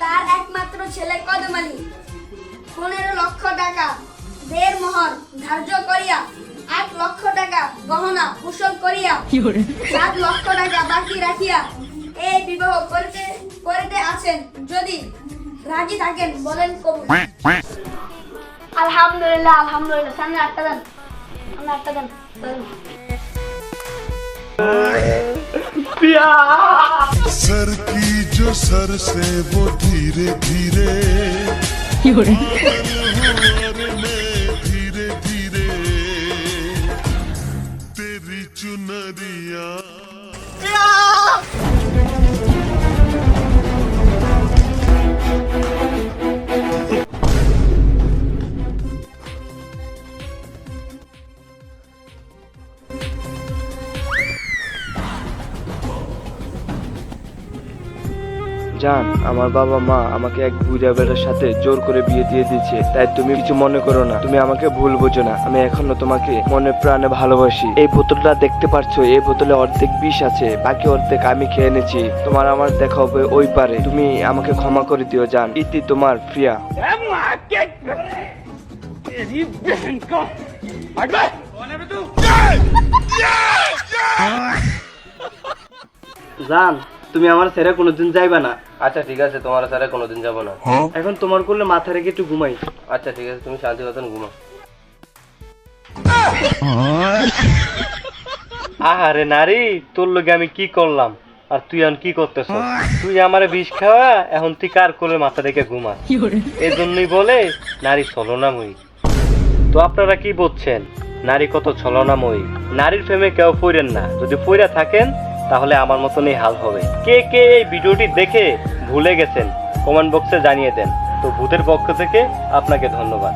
তার একমাত্র ছেলে কদমালি। পনেরো লক্ষ টাকা দেড় মহর ধার্য করিয়া আট লক্ষ টাকা গহনা কুশল করিয়া সাত লক্ষ টাকা বাকি রাখিয়া এই বিবাহ করিতে করিতে আছেন। যদি রাজি থাকেন বলেন কবুল। আলহামদুলিল্লাহ আলহামদুলিল্লাহ। সামনে আটটা দেন। আমরা আটটা দেন। जो सर से वो धीरे धीरे धीरे धीरे। तेरी चुनरिया। জান আমার বাবা মা আমাকে এক বুড়া বেটার সাথে জোর করে বিয়ে দিয়ে দিয়েছে। তাই তুমি কিছু মনে করো না তুমি আমাকে ভুল বোঝো না। আমি এখনও তোমাকে মনে প্রাণে ভালোবাসি। এই বোতলটা দেখতে পারছ এই বোতলে অর্ধেক বিষ আছে বাকি অর্ধেক আমি খেয়ে এনেছি তোমার আমার দেখা হবে ওই পারে। তুমি আমাকে ক্ষমা করে দিও জান। ইতি তোমার প্রিয়া। জান তুমি আমার ছেড়ে কোনোদিন যাইবা না। আচ্ছা ঠিক আছে তোমার স্যারে কোনোদিন যাব না। এখন তোমার করলে মাথা রেখে একটু ঘুমাই। আচ্ছা ঠিক আছে তুমি শান্তি মতন ঘুমো আহারে নারী তোর লগে আমি কি করলাম? আর তুই এখন কি করতেছ? তুই আমারে বিষ খাওয়া এখন তুই কার কোলে মাথা রেখে ঘুমা? এই জন্যই বলে নারী ছলনাময়ী। তো আপনারা কি বলছেন? নারী কত ছলনাময়ী? নারীর প্রেমে কেউ পড়েন না। যদি পড়ে থাকেন তাহলে আমার মতনই হাল হবে। কে কে এই ভিডিওটি দেখে ভুলে গেছেন কমেন্ট বক্সে জানিয়ে দেন। তো ভূতের পক্ষ থেকে আপনাকে ধন্যবাদ।